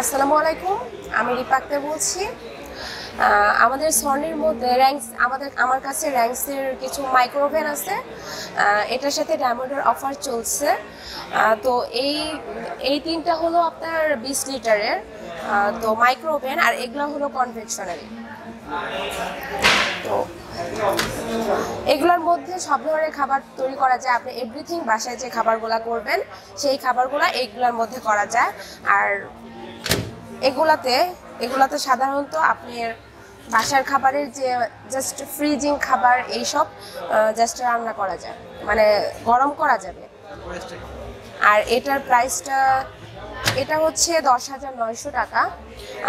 আসসালামু আলাইকুম, আমি রিপাক্তে বলছি। আমাদের স্বর্ণের মধ্যে র্যাঙ্কস আমাদের, আমার কাছে র্যাঙ্কসের কিছু মাইক্রোওভেন আছে। এটার সাথে ডায়মন্ডের অফার চলছে। তো এই এই তিনটা হলো আপনার বিশ লিটারের তো মাইক্রোওভেন আর এগুলো হলো কনভেকশনারি তো এগুলোর মধ্যে সব ধরনের খাবার তৈরি করা যায়। আপনি এভরিথিং বাসায় যে খাবারগুলো করবেন, সেই খাবারগুলো এইগুলোর মধ্যে করা যায়। আর এগুলাতে এগুলাতে সাধারণত আপনার বাসার খাবারের যে জাস্ট ফ্রিজিং খাবার এইসব জাস্ট রান্না করা যায়। মানে গরম করা যাবে। আর এটার প্রাইসটা এটা হচ্ছে দশ হাজার নয়শো টাকা।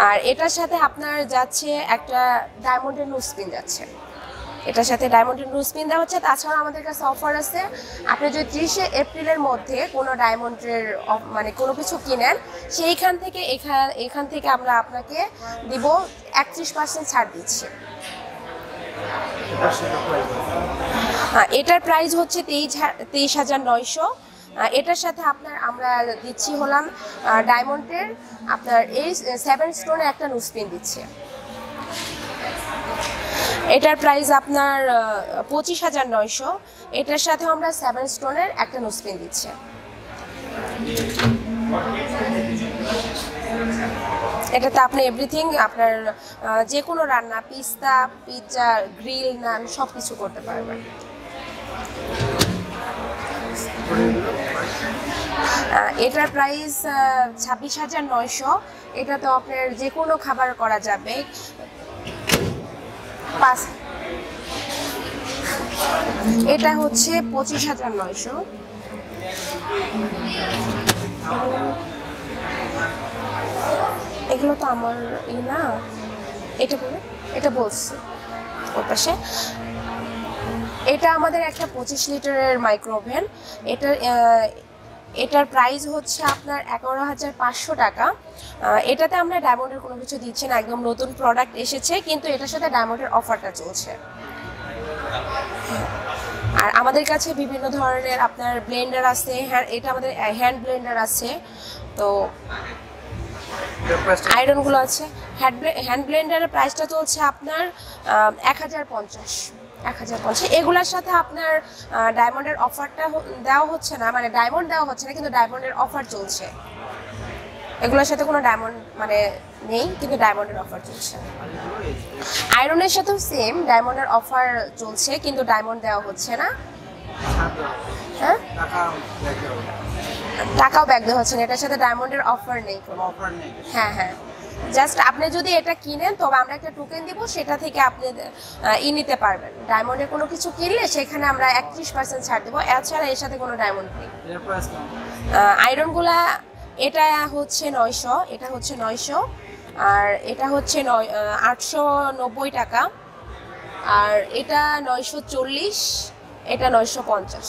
আর এটার সাথে আপনার যাচ্ছে একটা ডায়মন্ডের নুসপিন যাচ্ছে। এটার সাথে ডায়মন্ডের নুসপিন দেওয়া হচ্ছে। তাছাড়া আমাদের কাছে অফার আছে। আপনি যদি ত্রিশে এপ্রিলের মধ্যে কোনো ডায়মন্ডের মানে কোনো কিছু কিনেন সেইখান থেকে এখান এখান থেকে আমরা আপনাকে দিব একত্রিশ পার্সেন্ট ছাড় দিচ্ছি। হ্যাঁ, এটার প্রাইস হচ্ছে তেইশ তেইশ হাজার নয়শো। এটার সাথে আপনার আমরা দিচ্ছি হলাম ডায়মন্ডের আপনার এই সেভেন স্টোনের একটা নুসপিন দিচ্ছে। এটার প্রাইস আপনার পঁচিশ হাজার নয়শো। এটার সাথে আমরা সেভেন স্টোনের একটা নুসপিন দিচ্ছি। এটাতে আপনি এভরিথিং আপনার যে কোনো রান্না, পিস্তা, পিৎজা গ্রিল নান সব কিছু করতে পারবেন। এটার প্রাইস ছাব্বিশ হাজার নয়শো। এটা তো আপনার যে কোনো খাবার করা যাবে। পাঁচ। এটা হচ্ছে পঁচিশ হাজার নয়শো। এগুলো তো আমার ই না। এটা বলে এটা বলছে। ওর পাশে। এটা আমাদের একটা পঁচিশ লিটারের মাইক্রোওভেন আহ, এটার প্রাইস হচ্ছে আপনার এগারো হাজার পাঁচশো টাকা। এটাতে আমরা ডায়মন্ডের কোনো কিছু দিচ্ছি না, একদম নতুন প্রোডাক্ট এসেছে, কিন্তু এটার সাথে ডায়মন্ডের অফারটা চলছে। আর আমাদের কাছে বিভিন্ন ধরনের আপনার ব্লেন্ডার আছে হ্যাঁ এটা আমাদের হ্যান্ড ব্লেন্ডার আছে। তো আয়রনগুলো আছে। হ্যান্ড ব্লেন্ডারের প্রাইসটা চলছে আপনার এক হাজার পঞ্চাশ। এক হাজার পঞ্চাশ। এগুলোর সাথে আপনার ডায়মন্ডের অফারটা দেওয়া হচ্ছে না মানে ডায়মন্ড দেওয়া হচ্ছে না, কিন্তু ডায়মন্ডের অফার চলছে। এগুলোর সাথে কোনো ডায়মন্ড মানে নেই, কিন্তু ডায়মন্ডের অফার চলছে। আয়রনের সাথেও সেম ডায়মন্ডের অফার চলছে, কিন্তু ডায়মন্ড দেওয়া হচ্ছে না। হ্যাঁ? টাকাও ব্যাক দেওয়া হচ্ছে না এটার সাথে ডায়মন্ডের অফার নেই। কোনো হ্যাঁ হ্যাঁ। জাস্ট আপনি যদি এটা কিনেন তবে আমরা একটা টোকেন দিব সেটা থেকে আপনি ই নিতে পারবেন। ডায়মন্ডের কোনো কিছু কিনলে সেখানে আমরা একত্রিশ পার্সেন্ট ছাড় দেবো। এছাড়া এর সাথে কোনো ডায়মন্ড নেই। আয়রনগুলা এটা হচ্ছে নয়শো এটা হচ্ছে নয়শো আর এটা হচ্ছে নয় আটশো নব্বই টাকা। আর এটা নয়শো চল্লিশ এটা নয়শো পঞ্চাশ।